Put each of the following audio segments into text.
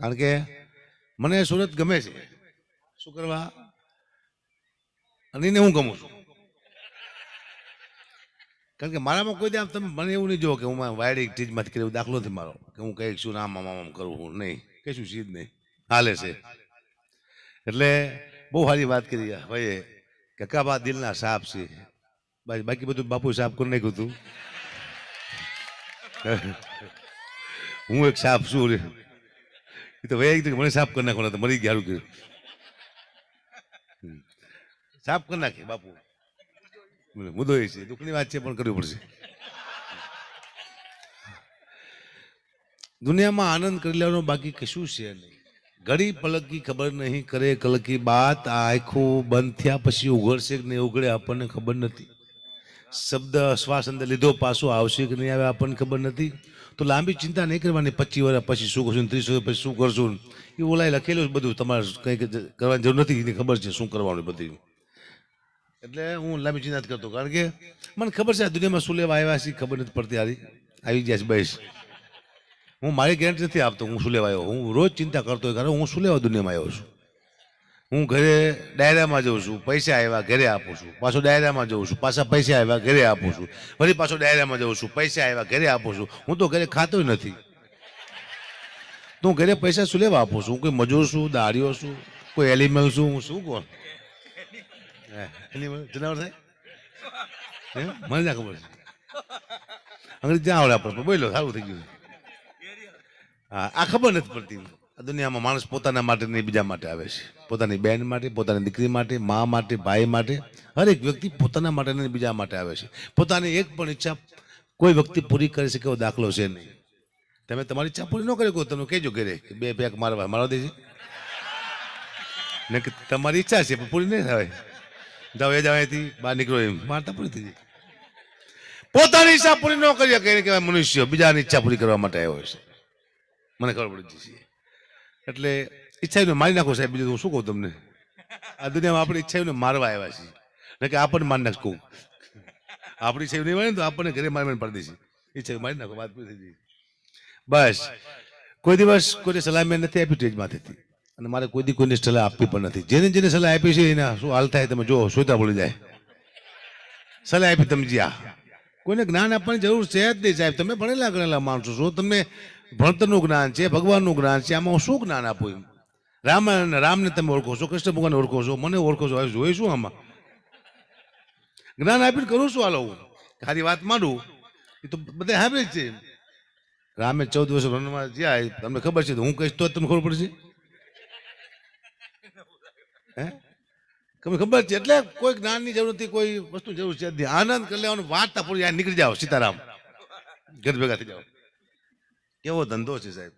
કારણ કે મને સુરત ગમે છે. શું કરવા? અને હું ગમું છું. કારણ કે મારામાં કોઈ આમ તમે મને એવું નહીં જો કે હું વાયડિંગ ચીજમાંથી કરી દાખલો નથી મારો, કે હું કંઈક શું આમ આમ આમ કરું હું નહીં. શું ચીજ નહીં. હાલે છે. એટલે બહુ સારી વાત કરી ભાઈએ. કે કાબા દિલના સાપ છે. બાકી બધું બાપુ સાફ કરી નાખ્યું હતું. હું એક સાપ છું એ તો વૈયા મને સાફ કરી નાખવાનો મરી ગયા કર્યું. સાફ કરી નાખે બાપુ. બોલે, મુદ્દો એ છે દુઃખની વાત છે પણ કરવી પડશે. દુનિયામાં આનંદ કરી લેવાનો બાકી કશું છે નહીં. ઘડી પલકી ખબર નહીં કરે કલકી બાત આ આખું બંધ થયા પછી ઉઘડશે કે નહીં ઉઘડે આપણને ખબર નથી. શબ્દ શ્વાસ અંદર લીધો પાછો આવશે કે નહીં આવે આપણને ખબર નથી. તો લાંબી ચિંતા નહીં કરવાની. પચીસ વર્ષ પછી શું કરશું ત્રીસ વર્ષ પછી શું કરશું? એ ઓલાએ લખેલું છે બધું. તમારે કંઈક કરવાની જરૂર નથી એની ખબર છે શું કરવાનું બધી. એટલે હું લાંબી ચિંતા જ કરતો કારણ કે મને ખબર છે આ દુનિયામાં શું લેવા આવ્યા છે ખબર નથી પડતી આવી આવી ગયા છે બસ. હું મારી ગેરંટી નથી આપતો હું શું લેવા આવ્યો. હું રોજ ચિંતા કરતો હોય કારણ હું શું લેવા દુનિયામાં આવ્યો છું? હું ઘરે ડાયરામાં જઉં છું, પૈસા આવ્યા ઘરે આપું છું. પાછો ડાયરામાં જઉં છું, પાછા પૈસા આવ્યા ઘરે આપું છું. ફરી પાછો ડાયરામાં જઉં છું, પૈસા આવ્યા ઘરે આપું છું. હું તો ઘરે ખાતો નથી. તો હું ઘરે પૈસા શું લેવા આપું છું? હું કોઈ મજૂર છું, દાડીઓ છું, કોઈ એલિમલ છું, હું શું કોણ? એલિમલ? જનાવર થાય મને ના ખબર છે. અંગ્રેજી ત્યાં આવડે આપણે બોલો, સારું થઈ ગયું હા, આ ખબર નથી પડતી. દુનિયામાં માણસ પોતાના માટે નહીં, બીજા માટે આવે છે. પોતાની બહેન માટે, પોતાની દીકરી માટે, મા માટે, ભાઈ માટે, હરેક વ્યક્તિ પોતાના માટે નહીં, બીજા માટે આવે છે. પોતાની એક પણ ઈચ્છા કોઈ વ્યક્તિ પૂરી કરી શકે એવો દાખલો છે નહીં. તમે તમારી ઈચ્છા પૂરી ન કરી કહો તમે કહેજો ઘરે કે બે પેક મારવા મારવા દેજે. ને કે તમારી ઈચ્છા છે, પણ પૂરી નહીં થાય. જાવ એ જાવ અહીંથી, બહાર નીકળો એમ. મારતા પૂરી થઈ જાય. પોતાની ઈચ્છા પૂરી ન કરી શકે, એને કહેવાય મનુષ્ય, બીજાની ઈચ્છા પૂરી કરવા માટે આવ્યો છે. મને ખબર પડી જશે એટલે ઈચ્છાઓને મારી નાખો સાહેબ, બીજું હું શું કહું તમને? આ દુનિયામાં આપણી ઈચ્છાઓને મારવા આવ્યા છીએ. ને કે આપણને મારી નાખ કહું આપણી ઈચ્છાઓ નહીં મારે તો આપણને ઘરે મારી મારી પાડી દેશે ઈચ્છા મારી નાખો, વાત પૂરી થઈ બસ. કોઈ દિવસ કોઈને સલાહ મેં નથી આપી સ્ટેજમાંથી અને મારે કોઈ દી કોઈને સલાહ આપવી પણ નથી. જેને જેને સલાહ આપી છે એના શું હાલ થાય તમે જો સોતા ભૂલી જાય. સલાહ આપી તમે જ્યાં. કોઈને જ્ઞાન આપવાની જરૂર છે જ નહીં સાહેબ. તમે ભણેલા ગણેલા માણસો છો. તમને ભણતરનું જ્ઞાન છે, ભગવાનનું જ્ઞાન છે, આમાં હું શું જ્ઞાન આપું એમ? રામાયણ, રામને તમે ઓળખો છો, કૃષ્ણ ભગવાન ઓળખો છો, મને ઓળખો છો, હવે જોઈ શું આમાં? જ્ઞાન આપીને કરું છું હાલો હું? ખાલી વાત માંડું? એ તો બધા સાંભળે જ છે રામે ચૌદ વર્ષ વનમાં જ્યાં, તમને ખબર છે તો હું કહીશ તો તમને ખબર પડશે? હે? તમને ખબર છે? એટલે કોઈ જ્ઞાનની જરૂર નથી, કોઈ વસ્તુ જરૂર છે. આનંદ કરી લેવાનું વાર્તા પૂરી નીકળી જાઓ, સીતારામ. ઘર ભેગા થઈ જાઓ. કેવો ધંધો છે સાહેબ?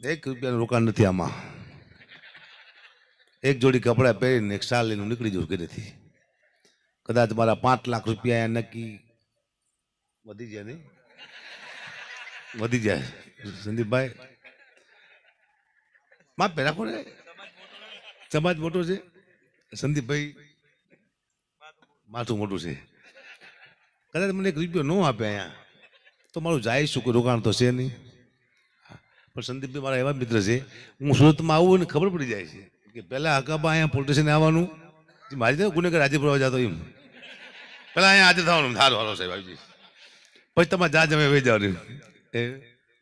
એક રૂપિયાનું રોકાણ નથી આમાં. એક જોડી કપડાં પહેરીને એક સાલ લઈને નીકળી જવું ઘરેથી. કદાચ મારા પાંચ લાખ રૂપિયા નક્કી વધી જાય નહીં? વધી જાય. સંદીપભાઈ, માપ રાખો ને સમાજ મોટો છે? સંદીપભાઈ, માથું મોટું છે. કદાચ મને એક રૂપિયો ન આપે અહીંયા. તો મારું જાય શું? રોકાણ તો છે નહીં. પણ સંદીપભાઈ મારા એવા મિત્ર છે, હું સુરતમાં આવું અને ખબર પડી જાય છે કે પહેલાં હકાબા અહીંયા પોલીસ સ્ટેશને આવવાનું. મારી તો ગુનેગાર આજે પ્રવા જતો એમ. પહેલાં અહીંયા આજે થવાનું. સારું હાલો સાહેબ, આવી પછી તમારે જા, જમે, વહી જવાનું. એ,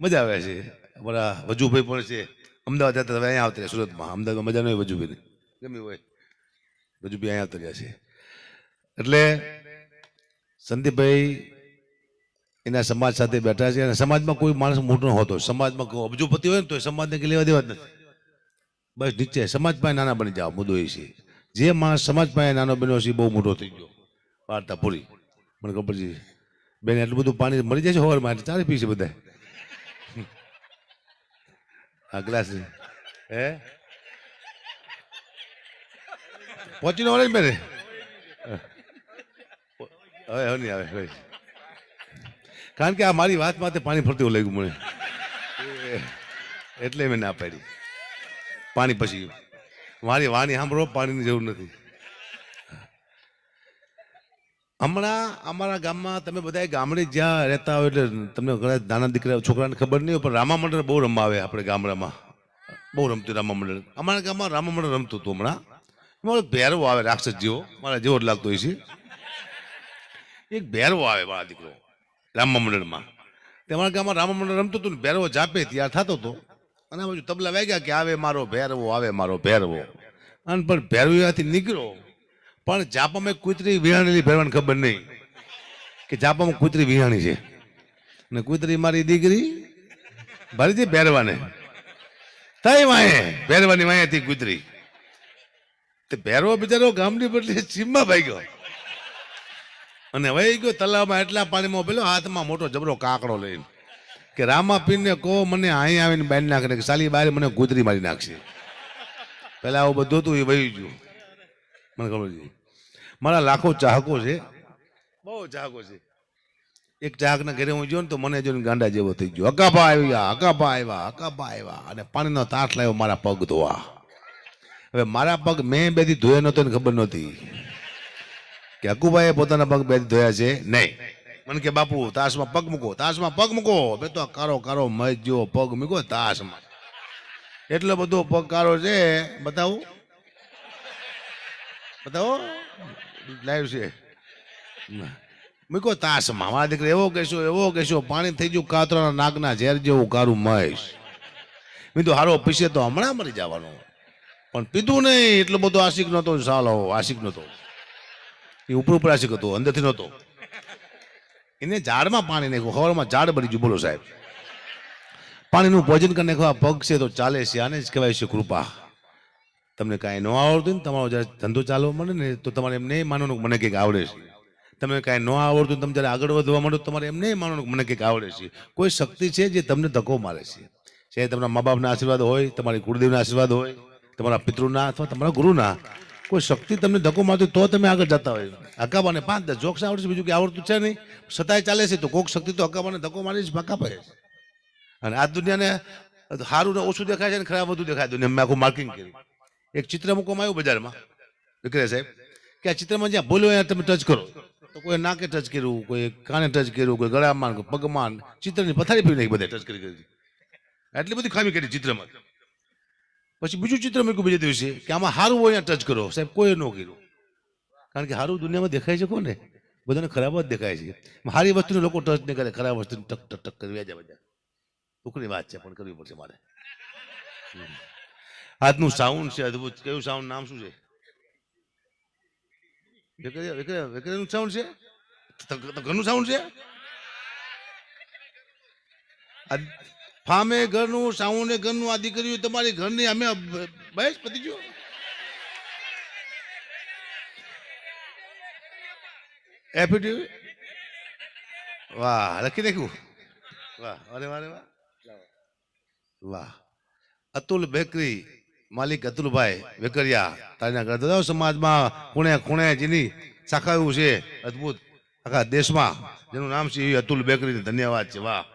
મજા આવે છે. અમારા વજુભાઈ પણ છે. અમદાવાદ જતા અહીંયા આવતા સુરતમાં. અમદાવાદમાં મજા નહીં વજુભાઈને. ગમે હોય. વજુભાઈ અહીંયા આવતા રહ્યા છે. એટલે સંદીપભાઈ એના સમાજ સાથે બેઠા છે અને સમાજમાં કોઈ માણસ મોટો હોતો સમાજમાં કોઈ અબજુપતિ હોય ને તો સમાજને કે લેવા દેવા જ નથી. બસ નીચે સમાજ પાસે નાના બની જાઓ, મુદ્દો એ છે. જે માણસ સમાજ પાસે નાનો બન્યો છે બહુ મોટો થઈ ગયો. વાર્તા પૂરી. મને ખબર છે. બેન એટલું બધું પાણી મળી જાય છે હોવારમાં એટલે ચારે પી છે બધા આ ગ્લાસ હે? પહોંચીને ઓરેન્જ બેને હવે હવે નહીં આવે કારણ કે આ મારી વાત માટે પાણી ફરતું લાગ્યું મને. એટલે મેં ના પાડી. પાણી પછી. મારી વાણી સાંભળો, પાણીની જરૂર નથી. હમણાં અમારા ગામમાં તમે બધા ગામડે જ્યાં રહેતા હોય એટલે તમને ઘણા નાના દીકરા, છોકરાને ખબર નહીં હોય, પણ રામા મંડળ બહુ રમાવે આપણે ગામડામાં. બહુ રમતું રામા મંડળ. અમારા ગામમાં રામા મંડળ રમતું હતું હમણાં. મારો ભેરવો આવે રાક્ષસ જેવો મારા જેવો જ લાગતો હોય છે. એક ભેરવો આવે મારા દીકરો. રામા મંડળમાં તમારા ગામમાં રામા મંડળ રમતું હતું ને, ભેરવો જાપે તૈયાર થતો હતો અને આ બાજુ તબલા વાગ્યા કે, આવે મારો ભેરવો, આવે મારો ભેરવો. અને પણ ભેરવીમાંથી નીકળ્યો. પણ જાપામાં કૂતરી વિહાણેલી ભેરવાની ખબર નહીં કે જાપામાં કૂતરી વિહાણી છે. ને કૂતરી મારી દીકરી ભરી દે ભેરવાને. થઈ વાંહે, ભેરવાની વાંહે કૂતરી. તે ભેરવો બિચારો ગામની બદલે સીમમાં ભાઈ ગયો અને વહી ગયો તલાવમાં એટલા પાણીમાં પેલો હાથમાં મોટો જબરો કાકડો લઈને. કે રામા પીને કહો, મને અહીં આવીને બાંધી નાખે કે સાલી બારે મને ગુદરી મારી નાખશે. પેલા આવું બધું હતું, એ વહી ગયું. મને ખબર છે મારા લાખો ચાહકો છે. બહુ ચાહકો છે. એક ચાહકના ઘરે હું ગયો ને તો મને જોઈને ગાંડા જેવો થઈ ગયો. અકાપા આવ્યા અકાપા આવ્યા અકાપા આવ્યા. અને પાણીનો તાટ લાવ્યો મારા પગ ધોવા. હવે મારા પગ મેં બેથી ધોયા નહોતો ને ખબર નહોતી. કે અકુભાઈએ પોતાના પગ બે ધોયા છે? નહીં. મને કે, બાપુ, તાસમાં પગ મૂકો, તાસમાં પગ મૂકો. બે તો કારો કારો જેવો પગ મૂકો તાસમાં. એટલો બધો પગ કારો છે, બતાવું? બતાવો? લાઈવ છે. મૂકો તાસમાં. મારા દીકરા એવો કહેશો એવો કહેશો, પાણી થઈ ગયું કાતરાના નાગના ઝેર જેવું કારું મહેશ. મેં તો હારો પીસે તો હમણાં મરી જવાનું. પણ પીધું નહીં, એટલો બધો આશિક નહોતો સાલો, આશિક નહોતો. એ ઉપર ઉપર આશિક હતો, અંદરથી નહોતો. એને ઝાડમાં પાણી નાખ્યું હવામાં ઝાડ બની ગયું, બોલો સાહેબ. પાણીનું ભોજન કરી નાખવા પગ છે તો ચાલે છે, આને જ કહેવાય છે કૃપા. તમને કાંઈ ન આવડતું ને, તમારો જ્યારે ધંધો ચાલવા મળે ને, તો તમારે એમ નહીં માનવાનું મને કંઈક આવડે છે. તમને કાંઈ ન આવડતું તમે જ્યારે આગળ વધવા માંડો તમારે એમ નહીં માનવાનું મને કંઈક આવડે છે. કોઈ શક્તિ છે જે તમને ધક્કો મારે છે? જે તમારા મા બાપના આશીર્વાદ હોય, તમારી કુળદેવના આશીર્વાદ હોય, તમારા પિતૃના અથવા તમારા ગુરુના કોઈ શક્તિ તમને ધક્કો મારતી તો તમે આગળ જતા હોય. હકાબાને પાંચ દસ જોક્સ આવડે બીજું કે આવડતું છે નહીં. સતાય ચાલે છે તો કોક શક્તિ તો હકાબાને ધક્કો મારી જ ભાકા પડે અને આ દુનિયાને સારું ને ઓછું દેખાય છે ને ખરાબ વધુ દેખાય દુનિયા મેં આખું માર્કિંગ કર્યું. એક ચિત્ર મૂકવામાં આવ્યું બજારમાં. વિક્રય સાહેબ, કે આ ચિત્રમાં જ્યાં બોલ્યો ત્યાં તમે ટચ કરો. તો કોઈ નાકે ટચ કર્યું કોઈ કાને ટચ કર્યું, કોઈ ગળામાં, કોઈ પગમાં ચિત્રની પથારી પીવી નાખી બધા ટચ કરી કરી એટલી બધી ખામી કરી ચિત્રમાં. પછી બીજું ચિત્ર મૂક્યું બીજા દિવસે કે આમાં સારું હોય ટચ કરો. સાહેબ કોઈ ન કર્યું? કારણ કે સારું દુનિયામાં દેખાય છે કોને? બધાને ખરાબ જ દેખાય છે. સારી વસ્તુને લોકો ટચ નહીં કરે, ખરાબ વસ્તુને ટક ટક ટક કરી વ્યાજા બધા દુઃખની વાત છે, પણ કરવી પડશે મારે. આજનું સાઉન્ડ છે, અદભુત. કયું સાઉન્ડ નામ શું છે? વેકરિયા સાઉન્ડ છે? ઘરનું સાઉન્ડ છે? ફામે ઘરનું સાઉન્ડ ઘરનું, આ દીકરીઓ તમારી ઘરની અમે બસ પતી ગયો. એફિડેવિટ વાહ, લખી નાખ્યું. વાહ અરે વાહ વાહ. વાહ. અતુલ બેકરી માલિક અતુલભાઈ વેકરિયા તારીના ઘર દાદા સમાજમાં ખૂણે ખૂણે જેની શાખાયું છે, અદ્ભુત. આખા દેશમાં, જેનું નામ છે એ અતુલ બેકરી ધન્યવાદ છે. વાહ.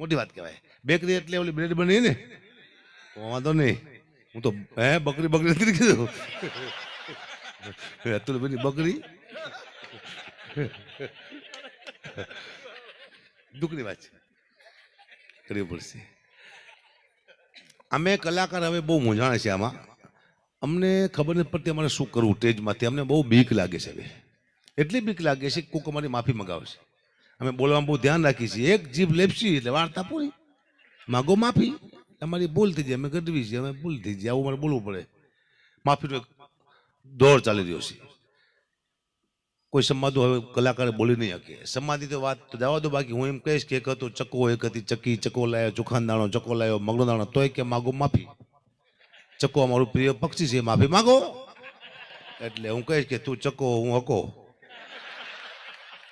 મોટી વાત કહેવાય. બેકરી એટલે ઓલી બ્રેડ બની ને? વાંધો નહીં. હું તો, હે, બકરી બકરી નથી કીધું? અતુલ બની બકરી. દુઃખની વાત છે. કરવી પડશે. અમે કલાકાર હવે બહુ મૂંઝાણ છે આમાં. અમને ખબર નથી પડતી અમારે શું કરવું. સ્ટેજમાંથી અમને બહુ બીક લાગે છે હવે. એટલી બીક લાગે છે કોક અમારી માફી મગાવશે અમે બોલવામાં બહુ ધ્યાન રાખીએ છીએ. એક જીભ લેપસી એટલે વાર્તા પૂરી. માગો માફી. અમારી ભૂલ થઈ જાય. અમે ગઢવી છીએ. અમે ભૂલ થઈ જાય. આવું મારે બોલવું પડે. માફીનો એક દોર ચાલી રહ્યો છે. કોઈ સમાધિ હવે કલાકારે બોલી નહીં શકે. સમાધિ તો વાત તો જવા દો. બાકી હું એમ કહીશ કે એક હતો ચકો એક હતી ચકી ચકો લાયો, ચોખાન દાણો ચકો લાયો, મગનો દાણો. તોય કે માગો માફી. ચકો અમારું પ્રિય પક્ષી છે. માફી માગો. એટલે હું કહીશ કે તું ચકો હું હકો.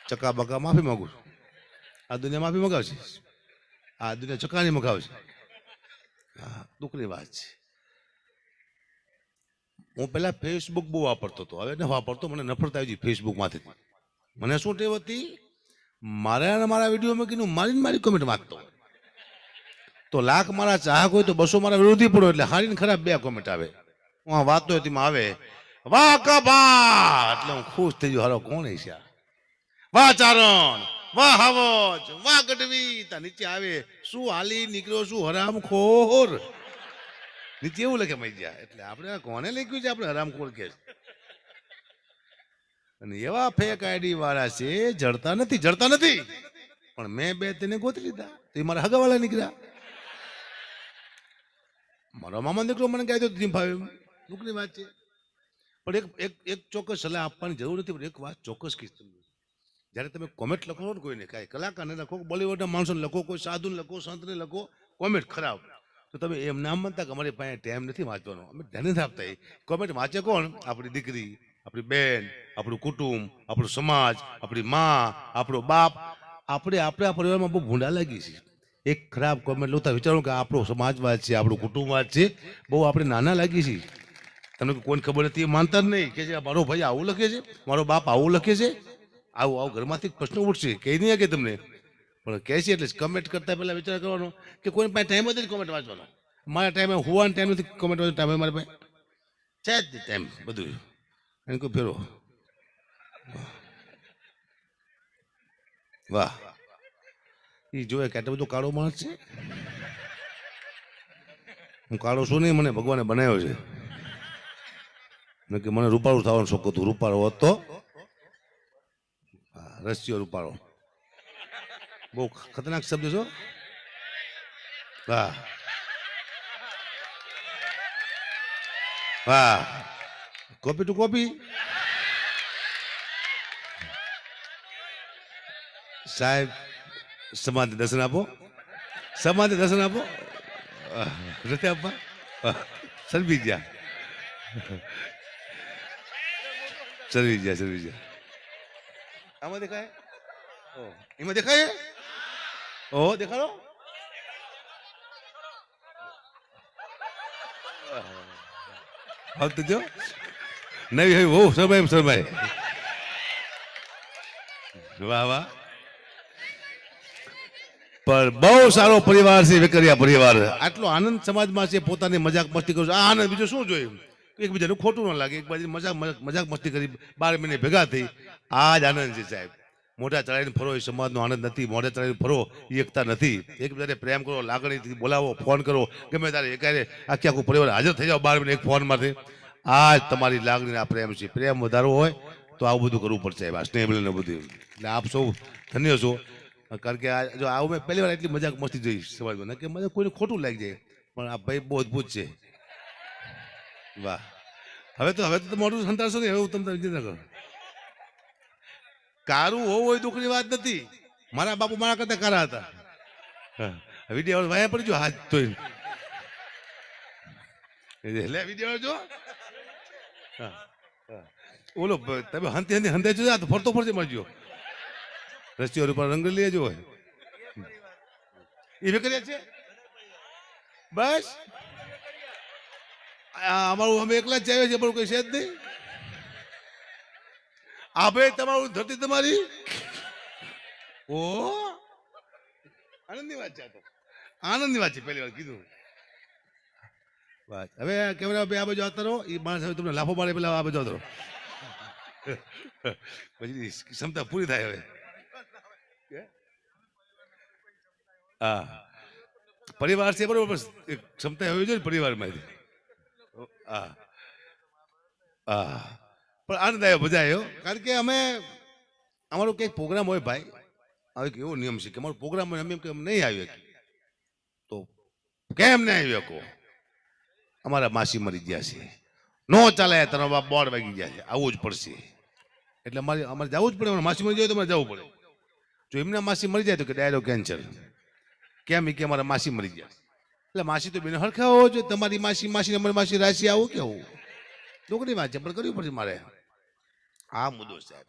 ચકા બકા માફી માગું છું. આ દુનિયા માફી મગાવશે. આ દુનિયા ચકાની મગાવશે. હા, દુઃખની વાત છે. હું પહેલા ફેસબુક બહુ વાપરતો હતો. હવે ન વાપરતો, મને નફરત આવી ગઈ ફેસબુકમાંથી મને શું ટેવ હતી? મારા અને મારા વિડીયોમાં કીધું મારીને મારી કોમેન્ટ વાંચતો. તો લાખ મારા ચાહક હોય તો બસો મારા વિરોધી પડો એટલે હારીને ખરાબ બે કોમેન્ટ આવે. હું આ વાતો હતી આવે. વાહ કબા એટલે હું ખુશ થઈ ગયો. હારો કોણ છે આ? વાહ ચારણ, વાહ હાવજ, વાહ ગઢવી તા નીચે આવે, શું હાલી નીકળ્યો? શું હરામ ખોર નીચે એવું લખે મૈયા, એટલે આપણે કોને લખ્યું છે? આપણે હરામ ખોર કે અને એવા ફેક આઈડી વાળા છે, જડતા નથી જડતા નથી. પણ મેં બે તેને ગોતી લીધા, તો એ મારા હગાવાળા નીકળ્યા. મારો મામા દીકરો મને કહી દો જીમ ફાવે દુઃખની વાત છે. પણ એક એક ચોક્કસ સલાહ આપવાની જરૂર નથી, પણ એક વાત ચોક્કસ તમને. જ્યારે તમે કોમેન્ટ લખો ને કોઈને, કાંઈ કલાકારને લખો બોલિવૂડના માણસોને લખો, કોઈ સાધુને લખો, સંતને લખો, કોમેન્ટ ખરાબ. તો તમે એમ નામ માનતા કે અમારી પાસે ટાઈમ નથી વાંચવાનો. અમે ધ્યાન નથી આપતા કોમેન્ટ વાંચે કોણ? આપણી દીકરી, આપણી બેન, આપણું કુટુંબ, આપણું સમાજ, આપણી માં, આપણો બાપ. આપણે, આપણા પરિવારમાં બહુ ભૂંડા લાગી છે એક ખરાબ કોમેન્ટ લોતા વિચારો કે આપણો સમાજવાદ છે આપણું કુટુંબવાદ છે બહુ આપણે નાના લાગી છીએ. તમને કોઈને ખબર નથી, એ માનતા જ નહીં કે જે મારો ભાઈ આવું લખે છે, મારો બાપ આવું લખે છે. આવું આવું, ઘરમાંથી પ્રશ્ન ઉઠશે. કહી નહીં કે તમને. પણ કહે છે એટલે કમેન્ટ કરતા પહેલા વિચાર કરવાનો કે કોઈ પાસે ટાઈમ જ કોમેન્ટ વાંચવાનો. મારા ટાઈમે હોવાનો ટાઈમ નથી કોમેન્ટ વાંચવાનો. ટાઈમ મારા પાસે? છે જ ટાઈમ બધું એને કોઈ ફેરો? વાહ. એ જોયે કે આટલો બધો કાળો માણસ છે? હું કાળો છું નહીં, મને ભગવાને બનાવ્યો છે. મેં કે મને રૂપાળું થવાનો શોખ હતો. રૂપાળો હતો. હા, રસિયો રૂપાળો. બહુ ખતરનાક શબ્દ છો. વાહ. વાહ. કોપી ટુ કોપી સાહેબ સમાધિ દર્શન આપો. સમાધિ દર્શન આપો. નથી આપવા સરબી ગયા સરવી ગયા સરવી ગયા આમાં દેખાય? એમાં દેખાય? ઓ, દેખાડો. હાલ જો. નવી હવે બહુ સમય સમય. વાહ વાહ. પણ બહુ સારો પરિવાર છે, વેકરિયા પરિવાર. આટલો આનંદ સમાજમાં છે, પોતાની મજાક મસ્તી કરું આ આનંદ બીજું શું જોયું એકબીજાનું ખોટું ન લાગે. એકબીજાની મજાક મજાક- મજાક મસ્તી કરી બાર મહિને ભેગા થઈ. આ જ આનંદ છે સાહેબ. મોઢા ચડાવીને ફરો, એ સમાજનો આનંદ નથી. મોઢા ચડાવીને ફરો, એ એકતા નથી. એકબીજાને પ્રેમ કરો, લાગણીથી બોલાવો, ફોન કરો. ગમે ત્યારે એકારે આખી આખું પરિવાર હાજર થઈ જાઓ બાર મહિને એક ફોનમાંથી. આ જ તમારી લાગણી આ પ્રેમ છે. પ્રેમ વધારવો હોય તો આવું બધું કરવું પડશે આ સ્નેહ મિલન બધું. એટલે આપ સૌ ધન્ય છો. કારણ કે આ જો આવું મેં પહેલી વાર એટલી મજાક મસ્તી જોઈ સમાજમાં. કે મને કોઈને ખોટું લાગી જાય. પણ આ ભાઈ બહુ અદભુત છે. વાહ. હવે તો હવે તો મોટું સંતાડશો નહીં હવે હું તમને વિચાર કરો. કારું હોવું હોય દુઃખની વાત નથી. મારા બાપુ મારા કરતા કારા હતા. વીડિયો વાયા પડજો હાથ ધોઈને. એટલે વીડિયો જો. ઓલો, તમે હંતે હંતે હંતે જો તો ફરતો ફરતે મળજો. રસ્તીઓ ઉપર રંગ લેજો એ કરીએ છે? બસ. અમારું અમે એકલા જ આવ્યા છે પણ કોઈ છે જ નહીં. આ ભાઈ તમારું ધરતી તમારી? ઓ, આનંદની વાત છે આનંદની વાત છે, પહેલી વાર કીધું. વાત. હવે કેમેરા બે આ બાજુ રહો એ માણસ હવે તમને લાફો પાડે પેલા આ બાજુ આવતા રહો. પછી ક્ષમતા પૂરી થાય હવે? હા. પરિવાર છે, બરોબર ક્ષમતા હોવી જોઈએ પરિવારમાંથી. હા. હા. પણ આનંદ આવ્યો મજા આવ્યો કારણ કે અમે, અમારો કંઈક પ્રોગ્રામ હોય ભાઈ હવે એવો નિયમ છે કે અમારો પ્રોગ્રામ હોય, અમે એમ કે અમે નહીં આવી શકીએ તો કેમ નહીં આવ્યો કહો? અમારા માસી મરી ગયા છે. નો ચાલે તારા બાપ બોર્ડ વાગી ગયા છે. આવવું જ પડશે. એટલે અમારે અમારે જવું જ પડે. અમારે માસી મરી જાય તો અમારે જવું પડે. જો એમના માસી મરી જાય તો કે ડાયરો કેન્સર. કેમ એ કે અમારા માસી મરી ગયા એટલે માસી તો બેન હરખા હોવો જોઈએ તમારી માસી માસી, અમારી માસી રાશિ આવું કેવું? દુઃખની વાત છે પણ કરવી પડશે મારે? આ મુદ્દો સાહેબ.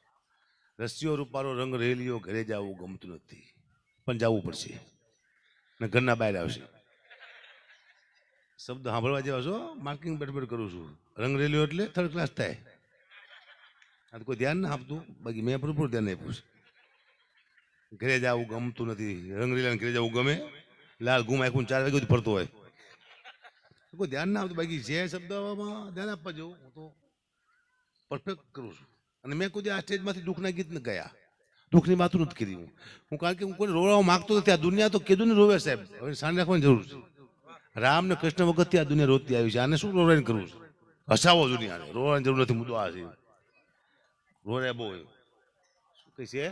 રસીઓ રૂપારો રંગ રેલીઓ ઘરે જવું ગમતું નથી. પણ જવું પડશે. ને ઘરના બહાર આવશે. શબ્દ સાંભળવા જેવા છો? માર્કિંગ બેઠ કરું છું. રંગ રેલીઓ એટલે થર્ડ ક્લાસ થાય. આ તો કોઈ ધ્યાન ના આપતું. બાકી મેં ભરપૂર ધ્યાન આપ્યું છે. ઘરે જવું ગમતું નથી. રંગ રેલીને ઘરે જવું ગમે. લાલ ગુમ આખું ચાર વાગે ફરતો હોય. કોઈ ધ્યાન ના આવતું, બાકી જે શબ્દમાં ધ્યાન આપવા જેવું, હું તો પરફેક્ટ કરું છું. અને મેં કોઈ આ સ્ટેજમાંથી દુઃખના ગીત ગયા. દુઃખની વાતું નથી કરી હું. હું કારણ કે હું કોઈ રોવા માંગતો નથી. આ દુનિયા તો કીધું ને રોવે સાહેબ. હવે સાંજ રાખવાની જરૂર છે. રામ ને કૃષ્ણ વખતથી આ દુનિયા રોતી આવી છે. આને શું રોવાઈને કરવું છે? હસાવો દુનિયાને. રોવાની જરૂર નથી. મુદ્દો આ છે. રોરે બહુ શું કહે છે?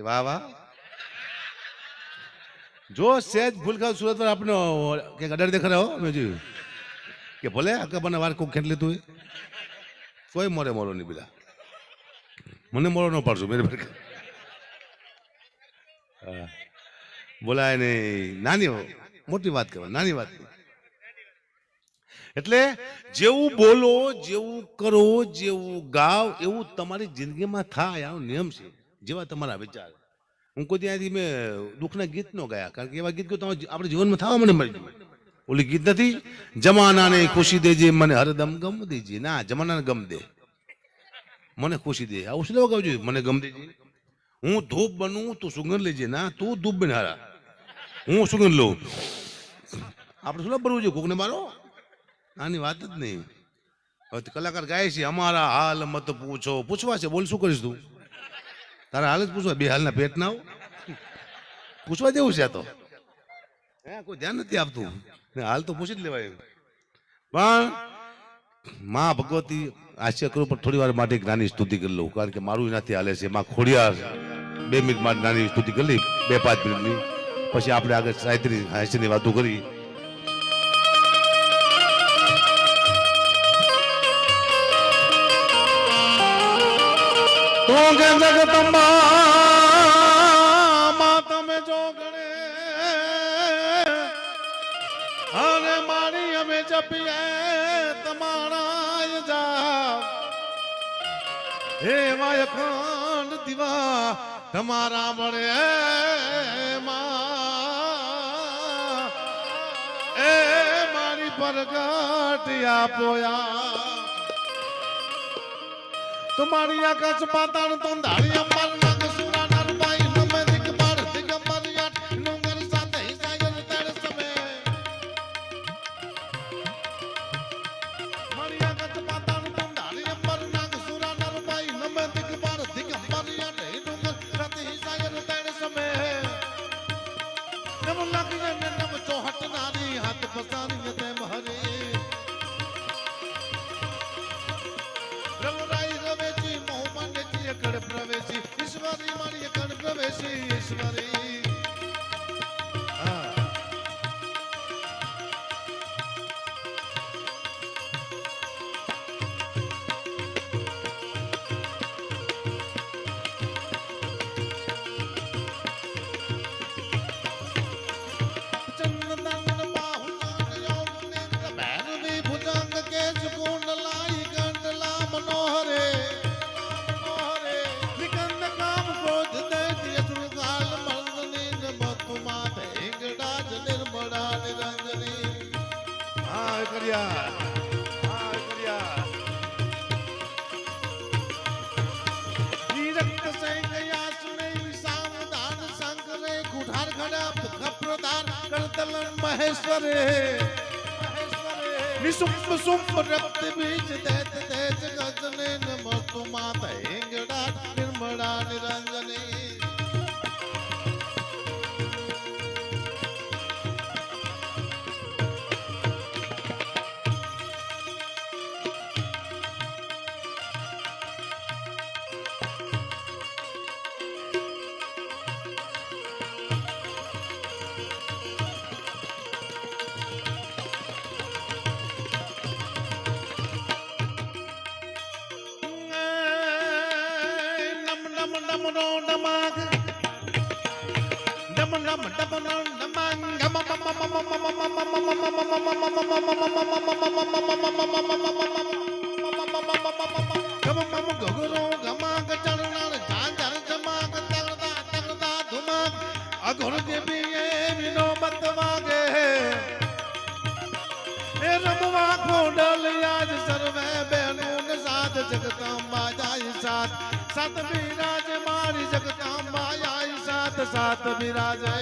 વાહ વાહ. જો સેજ ભૂલકા સુરત આપણે કે અડાર દેખ રહ્યો મેં જોયું. કે ભલે, આખા બને વાર કોક ખેંચ લેતું કોઈ મોરે મોરો નહીં પેલા મને મોરો ન પાડશું, મેરે હા. બોલાય નહીં. નાની મોટી વાત કરવા નાની વાત. એટલે જેવું બોલો, જેવું કરો, જેવું ગાવ, એવું તમારી જિંદગીમાં થાય આનો નિયમ છે, જેવા તમારા વિચાર. હું કોઈ ત્યાંથી મેં દુઃખના ગીત નો ગાયા. કારણ કે એવા ગીત ગયો આપણે જીવનમાં થવા મને મળી ઓલી ગીત નથી, જમાનાને ખુશી દેજે, મને હરદમ ગમ દેજે. ના, જમાનાને ગમ દે. મને ખુશી દે. આવું શું જોઈએ મને ગમ દેજે. હું ધૂપ બનું તું સુગંધ લેજે. ના, તું ધૂપ બને હારા. હું સુગંધ લઉં. આપણે શું બનવું છે, કોકને મારો? આની વાત જ નહીં. હવે કલાકાર ગાય છે, અમારા હાલ મત પૂછો. પૂછવા છે, બોલ, શું કરીશ તું? તારા હાલ જ પૂછવા બે હાલના ભેટ ના પૂછવા જેવું છે તો. હે, કોઈ ધ્યાન નથી આપતું. હાલ તો પૂછી જ લેવાય. પણ માં ભગવતી આશ્ચર્ય કરું, પણ થોડી વાર માટે નાની સ્તુતિ કરી લઉં. કારણ કે મારું એનાથી હાલે છે. માં ખોડિયાર, બે મિનિટ માટે નાની સ્તુતિ કરી બે પાંચ મિનિટની. પછી આપણે આગળ સાહિત્યની હાસ્યની વાતો કરી. કે જગદંબા, માં તમે જોગણે અને મારી અમે જપીએ તમારા જા હે માય ખંડ દીવા, તમારા મળે માં. એ મારી પ્રગટ આપોયા તમારી આકાશ પાતાળ તો ધારી અંબર મહેશ્વરે નિસુંપ સુંપ રક્ત બીજ દેત તેજ ગજને નમસ્તુ માત જગદંબા જાય સાથ સાત બિરાજ મારી જગદંબા આય સાત સાત બિરાજે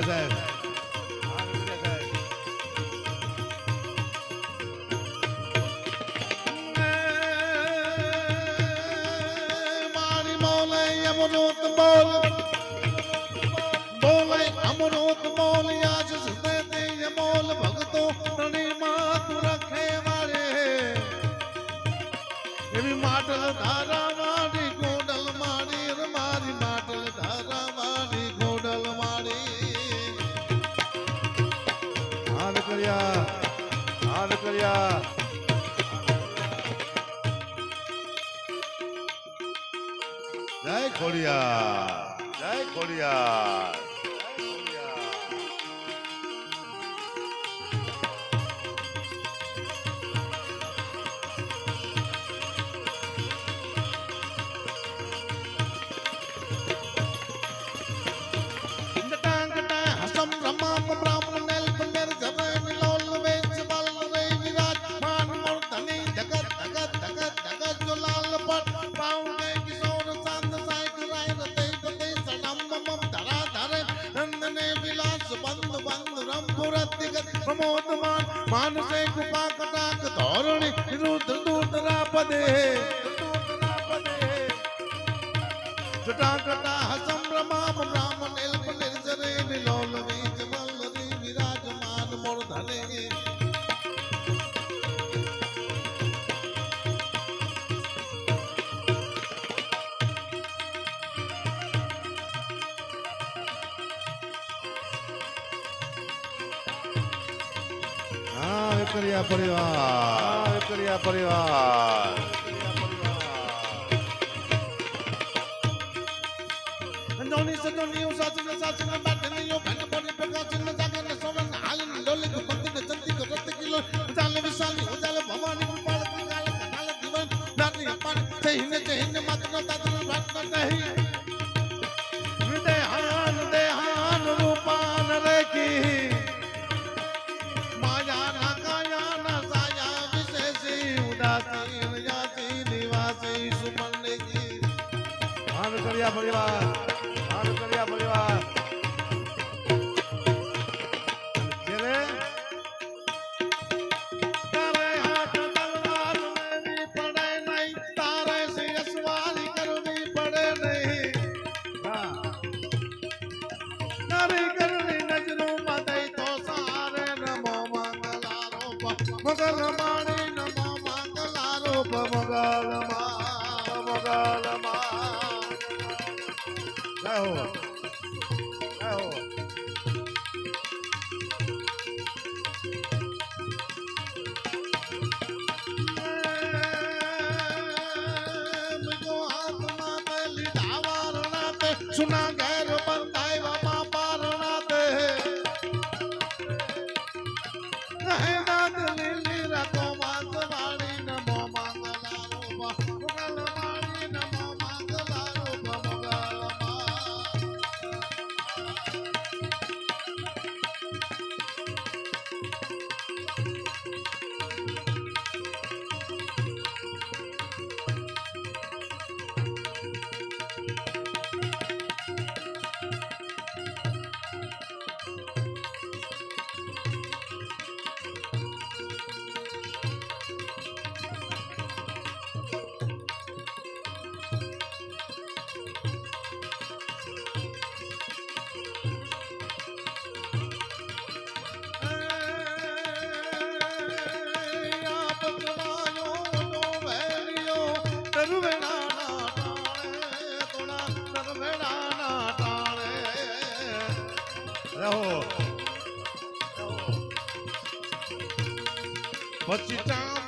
નીકળ્યા સાહેબ હા નીકળ્યા સાહેબ મારી મોલે. અમૃત રખે વાળે એવી માટ ધારા ખોડિયા જય ખોડિયા আমাদের કર્યા પરિવાર કર્યા પરિવાર નોની સદોની ઉસાસન સાસન બાટનીઓ ભન પોની પ્રકાશન જાગન સોવન હાલન લોલિક મંદિર ચંતી કો રત કિલો ઉજાલ વિશાલી ઉજાલ ભવાની કૃપાળ કૃપાલ કનાલ દીવન નાની અપાન જય હિન્દ જય હિન્દ માતનો તાતનો રાત નહીં કર્યા પરિવાર. સારું કર્યા ಸುನಾಗರು What's your don't.